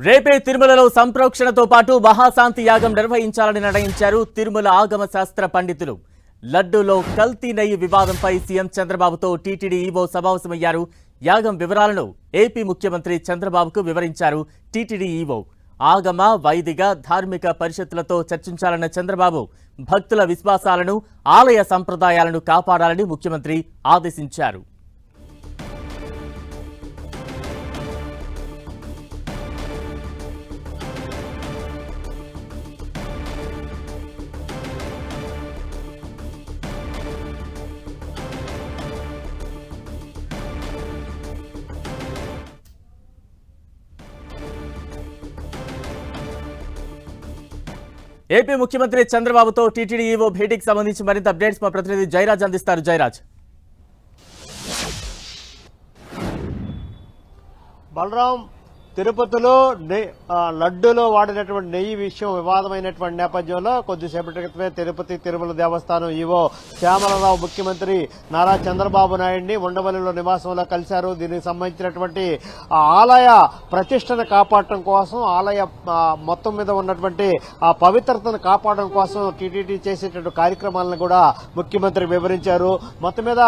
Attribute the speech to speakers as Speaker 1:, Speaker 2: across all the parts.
Speaker 1: రేపే తిరుమలలో సంప్రోక్షణతో పాటు మహాశాంతి యాగం నిర్వహించాలని నిర్ణయించారు తిరుమల ఆగమ శాస్త్ర పండితులు. లడ్డూలో కల్తీ నెయ్యి వివాదంపై సీఎం చంద్రబాబుతో టీటీడీ ఈవో సమావేశమయ్యారు. యాగం వివరాలను ఏపీ ముఖ్యమంత్రి చంద్రబాబుకు వివరించారు టీటీడీ ఈవో. ఆగమ వైదిక ధార్మిక పరిషత్తులతో చర్చించాలన్న చంద్రబాబు భక్తుల విశ్వాసాలను ఆలయ సంప్రదాయాలను కాపాడాలని ముఖ్యమంత్రి ఆదేశించారు. ఏపీ ముఖ్యమంత్రి చంద్రబాబుతో టీటీడీ ఈవో భేటీకి సంబంధించి మరింత అప్డేట్స్ మా ప్రతినిధి జయరాజ్ అందిస్తారు. జయరాజ్.
Speaker 2: బలరాం తిరుపతిలో నెయ్యి లడ్డూలో వాడినటువంటి నెయ్యి విషయం వివాదమైనటువంటి నేపథ్యంలో కొద్దిసేపటి క్రితమే తిరుపతి తిరుమల దేవస్థానం ఈవో శ్యామలరావు ముఖ్యమంత్రి నారా చంద్రబాబు నాయుడిని ఉండవల్లిలో నివాసంలో కలిశారు. దీనికి సంబంధించినటువంటి ఆలయ ప్రతిష్టను కాపాడటం కోసం ఆలయ మొత్తం మీద ఉన్నటువంటి ఆ పవిత్రతను కాపాడడం కోసం టీటీడీ చేసేటువంటి కార్యక్రమాలను కూడా ముఖ్యమంత్రి వివరించారు. మొత్తం మీద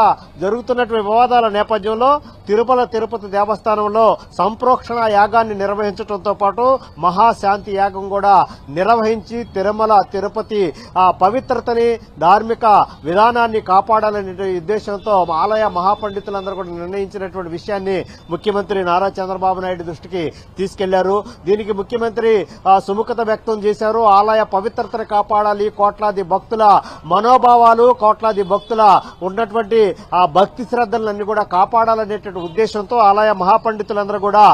Speaker 2: జరుగుతున్నటువంటి వివాదాల నేపథ్యంలో తిరుమల తిరుపతి దేవస్థానంలో సంప్రోక్షణ యాగాన్ని నిర్వహించడంతో పాటు మహాశాంతి యాగం కూడా నిర్వహించి తిరుమల తిరుపతి ఆ పవిత్రతని ధార్మిక విధానాన్ని కాపాడాలనే ఉద్దేశంతో ఆలయ మహాపండితులందరూ కూడా నిర్ణయించినటువంటి విషయాన్ని ముఖ్యమంత్రి నారా చంద్రబాబు నాయుడు దృష్టికి తీసుకెళ్ళారు. దీనికి ముఖ్యమంత్రి ఆ, సుముఖత వ్యక్తం చేశారు. ఆలయ పవిత్రతను కాపాడాలి. కోట్లాది భక్తుల మనోభావాలు కోట్లాది భక్తుల ఉన్నటువంటి ఆ భక్తి శ్రద్ధలన్నీ కూడా కాపాడాలనేటువంటి ఉద్దేశంతో ఆలయ మహాపండితులందరూ కూడా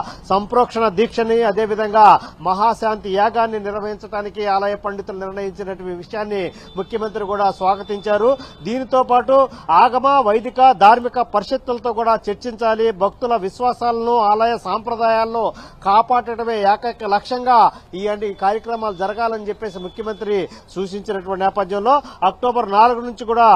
Speaker 2: సంప్రోక్షణ దీక్షని అదేవిధంగా మహాశాంతి యాగాన్ని నిర్వహించడానికి ఆలయ పండితులు నిర్ణయించినటువంటి విషయాన్ని ముఖ్యమంత్రి కూడా స్వాగతించారు. దీనితో పాటు ఆగమ వైదిక ధార్మిక పరిషత్తులతో కూడా చర్చించాలి. భక్తుల విశ్వాసాలను ఆలయ సాంప్రదాయాలను కాపాడటమే ఏకైక లక్ష్యంగా ఈ అంటే ఈ కార్యక్రమాలు జరగాలని చెప్పేసి ముఖ్యమంత్రి సూచించినటువంటి నేపథ్యంలో అక్టోబర్ నాలుగు నుంచి కూడా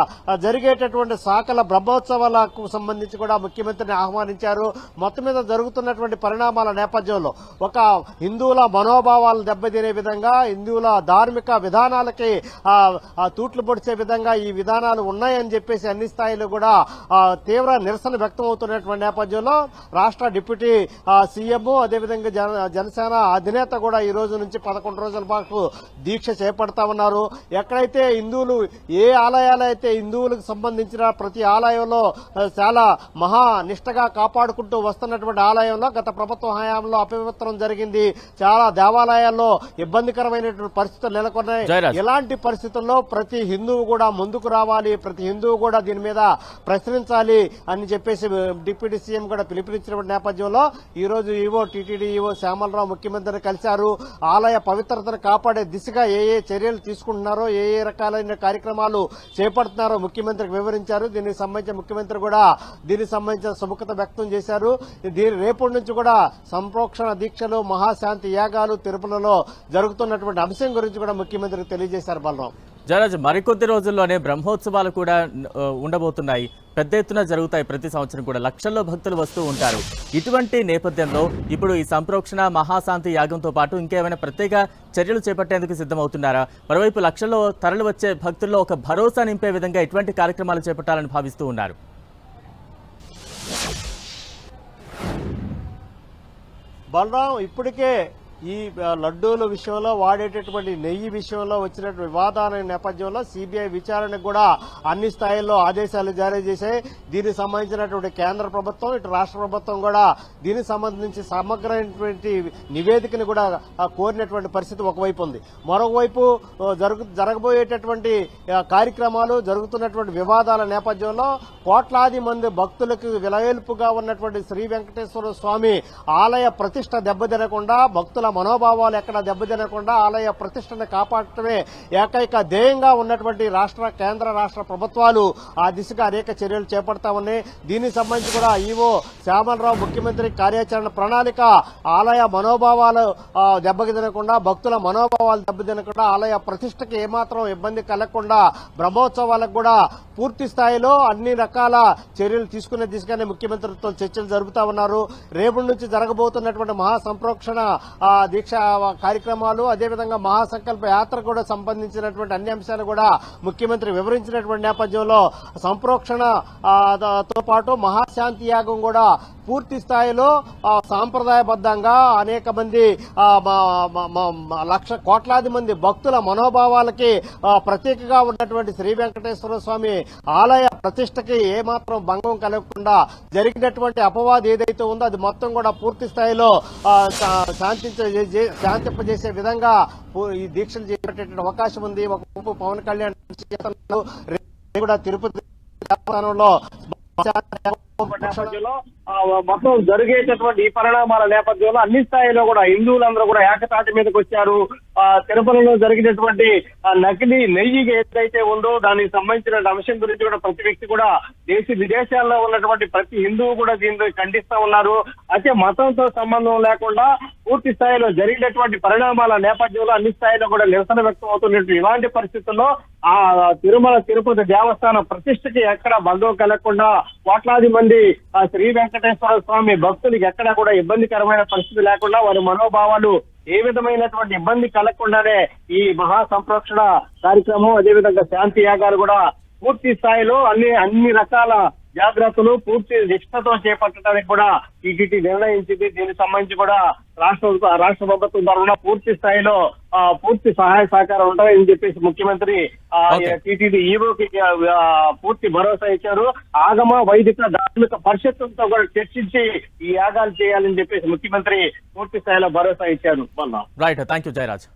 Speaker 2: జరిగేటటువంటి సాకల బ్రహ్మోత్సవాలకు సంబంధించి కూడా ముఖ్యమంత్రిని ఆహ్వానించారు. మొత్తం మీద జరుగుతున్నటువంటి పరిణామాల నేపథ్యం నేపథ్యంలో ఒక హిందువుల మనోభావాలు దెబ్బతినే విధంగా హిందువుల ధార్మిక విధానాలకి తూట్లు పొడిచే విధంగా ఈ విధానాలు ఉన్నాయని చెప్పేసి అన్ని స్థాయిలో కూడా తీవ్ర నిరసన వ్యక్తం అవుతున్నటువంటి నేపథ్యంలో రాష్ట్ర డిప్యూటీ సీఎం అదేవిధంగా జన- జనసేన అధినేత కూడా ఈ రోజు నుంచి పదకొండు రోజుల పాటు దీక్ష చేపడతా ఉన్నారు. ఎక్కడైతే హిందువులు ఏ ఆలయాలు అయితే హిందువులకు సంబంధించిన ప్రతి ఆలయంలో చాలా మహా నిష్టగా కాపాడుకుంటూ వస్తున్నటువంటి ఆలయంలో గత ప్రభుత్వ హయాంలో అపవిత్రం జరిగింది. చాలా దేవాలయాల్లో ఇబ్బందికరమైనటువంటి పరిస్థితులు నెలకొన్నాయి. ఇలాంటి పరిస్థితుల్లో ప్రతి హిందువు కూడా ముందుకు రావాలి ప్రతి హిందువు కూడా దీని మీద ప్రశ్నించాలి అని చెప్పేసి డిప్యూటీ సీఎం కూడా పిలుపునిచ్చిన నేపథ్యంలో ఈ రోజు ఈవో టీటీడీ ఈవో శ్యామలరావు ముఖ్యమంత్రిని కలిశారు. ఆలయ పవిత్రతను కాపాడే దిశగా ఏ ఏ చర్యలు తీసుకుంటున్నారో ఏ ఏ రకాలైన కార్యక్రమాలు చేపడుతున్నారో ముఖ్యమంత్రికి వివరించారు. దీనికి సంబంధించి ముఖ్యమంత్రి కూడా దీనికి సంబంధించిన సుముఖత వ్యక్తం చేశారు. దీని రేపటి నుంచి కూడా సంప్రోక్షణ దీక్షలు మహాశాంతి యాగాలు తిరుపతిలో జరుగుతున్నటువంటి అంశం గురించి కూడా ముఖ్యమంత్రికి తెలియజేశారు బలరాం.
Speaker 1: జయరాజ్ మరికొద్ది రోజుల్లోనే బ్రహ్మోత్సవాలు కూడా ఉండబోతున్నాయి. పెద్ద ఎత్తున జరుగుతాయి ప్రతి సంవత్సరం కూడా. లక్షల్లో భక్తులు వస్తూ ఉంటారు. ఇటువంటి నేపథ్యంలో ఇప్పుడు ఈ సంప్రోక్షణ మహాశాంతి యాగంతో పాటు ఇంకేమైనా ప్రత్యేక చర్యలు చేపట్టేందుకు సిద్ధమవుతున్నారా? మరోవైపు లక్షల్లో తరలి వచ్చే భక్తుల్లో ఒక భరోసా నింపే విధంగా ఎటువంటి కార్యక్రమాలు చేపట్టాలని భావిస్తూ ఉన్నారు.
Speaker 2: బలరాం ఇప్పటికే ఈ లడ్డూల విషయంలో వాడేటటువంటి నెయ్యి విషయంలో వచ్చినటువంటి వివాదాల నేపథ్యంలో సిబిఐ విచారణకు కూడా అన్ని స్థాయిల్లో ఆదేశాలు జారీ చేశాయి. దీనికి సంబంధించినటువంటి కేంద్ర ప్రభుత్వం ఇటు రాష్ట్ర ప్రభుత్వం కూడా దీనికి సంబంధించి సమగ్రమైనటువంటి నివేదికను కూడా కోరినటువంటి పరిస్థితి ఒకవైపు ఉంది. మరొకవైపు జరుగు జరగబోయేటటువంటి కార్యక్రమాలు జరుగుతున్నటువంటి వివాదాల నేపథ్యంలో కోట్లాది మంది భక్తులకు విలవేల్పుగా ఉన్నటువంటి శ్రీ వెంకటేశ్వర స్వామి ఆలయ ప్రతిష్ట దెబ్బతినకుండా భక్తుల మనోభావాలు ఎక్కడ దెబ్బతినకుండా ఆలయ ప్రతిష్టను కాపాడటమే ఏకైక ధ్యేయంగా ఉన్నటువంటి రాష్ట్ర కేంద్ర రాష్ట్ర ప్రభుత్వాలు ఆ దిశగా అనేక చర్యలు చేపడతా ఉన్నాయి. దీనికి సంబంధించి కూడా ఈవో శ్యామలరావు ముఖ్యమంత్రి కార్యాచరణ ప్రణాళిక ఆలయ మనోభావాలు దెబ్బతినకుండా భక్తుల మనోభావాలు దెబ్బతినకుండా ఆలయ ప్రతిష్టకి ఏమాత్రం ఇబ్బంది కలగకుండా బ్రహ్మోత్సవాలకు కూడా పూర్తి స్థాయిలో అన్ని రకాల చర్యలు తీసుకునే దిశగానే ముఖ్యమంత్రితో చర్చలు జరుపుతా ఉన్నారు. రేపటి నుంచి జరగబోతున్నటువంటి మహాసంప్రోక్షణ దీక్ష కార్యక్రమాలు అదేవిధంగా మహాసంకల్ప యాత్ర కూడా సంబంధించినటువంటి అన్ని అంశాలు కూడా ముఖ్యమంత్రి వివరించినటువంటి నేపథ్యంలో సంప్రోక్షణతో పాటు మహాశాంతి యాగం కూడా పూర్తి స్థాయిలో సాంప్రదాయబద్ధంగా అనేక మంది లక్ష కోట్లాది మంది భక్తుల మనోభావాలకి ప్రత్యేకగా ప్రతీకగా ఉన్నటువంటి శ్రీ వెంకటేశ్వర స్వామి ఆలయ ప్రతిష్టకి ఏమాత్రం భంగం కలగకుండా జరిగినటువంటి అపవాదం ఏదైతే ఉందో అది మొత్తం కూడా పూర్తి స్థాయిలో ఆ, శాంతింపజేసే విధంగా ఈ దీక్షలు చేపట్టేటువంటి అవకాశం ఉంది. ఒక పవన్ కళ్యాణ్ కూడా తిరుపతి దేవస్థానంలో
Speaker 3: నేపథ్యంలో మొత్తం జరిగేటటువంటి ఈ పరిణామాల నేపథ్యంలో అన్ని స్థాయిలో కూడా హిందువులందరూ కూడా ఏకతాటి మీదకి వచ్చారు. ఆ తిరుపతిలో జరిగినటువంటి నకిలీ నెయ్యి ఏదైతే ఉందో దానికి సంబంధించిన అంశం గురించి కూడా ప్రతి వ్యక్తి కూడా దేశ విదేశాల్లో ఉన్నటువంటి ప్రతి హిందువు కూడా దీన్ని ఖండిస్తా ఉన్నారు. అయితే మతంతో సంబంధం లేకుండా పూర్తి స్థాయిలో జరిగినటువంటి పరిణామాల నేపథ్యంలో అన్ని స్థాయిలో కూడా నిరసన వ్యక్తం అవుతున్నట్టు ఇలాంటి పరిస్థితుల్లో ఆ తిరుమల తిరుపతి దేవస్థానం ప్రతిష్టకి ఎక్కడ భంగం కలగకుండా కోట్లాది మంది ఆ శ్రీ వెంకటేశ్వర స్వామి భక్తులకి ఎక్కడ కూడా ఇబ్బందికరమైన పరిస్థితి లేకుండా వారి మనోభావాలు ఏ విధమైనటువంటి ఇబ్బంది కలగకుండానే ఈ మహా సంప్రోక్షణ కార్యక్రమం అదేవిధంగా శాంతి యాగాలు కూడా పూర్తి స్థాయిలో అన్ని అన్ని రకాల జాగ్రత్తలు పూర్తి నిష్ఠతో చేపట్టడానికి కూడా టీటీడీ నిర్ణయించింది దీనికి సంబంధించి కూడా రాష్ట్ర రాష్ట్ర ప్రభుత్వం తరఫున పూర్తి స్థాయిలో పూర్తి సహాయ సహకారం ఉంటాయని చెప్పేసి ముఖ్యమంత్రి. టీటీడీ ఈవోకి ఆ, పూర్తి భరోసా ఇచ్చారు. ఆగమ వైదిక ధార్మిక పరిషత్తులతో కూడా చర్చించి ఈ యాగాలు చేయాలని చెప్పేసి ముఖ్యమంత్రి పూర్తి స్థాయిలో భరోసా ఇచ్చారు.
Speaker 1: Right thank you Jayaraj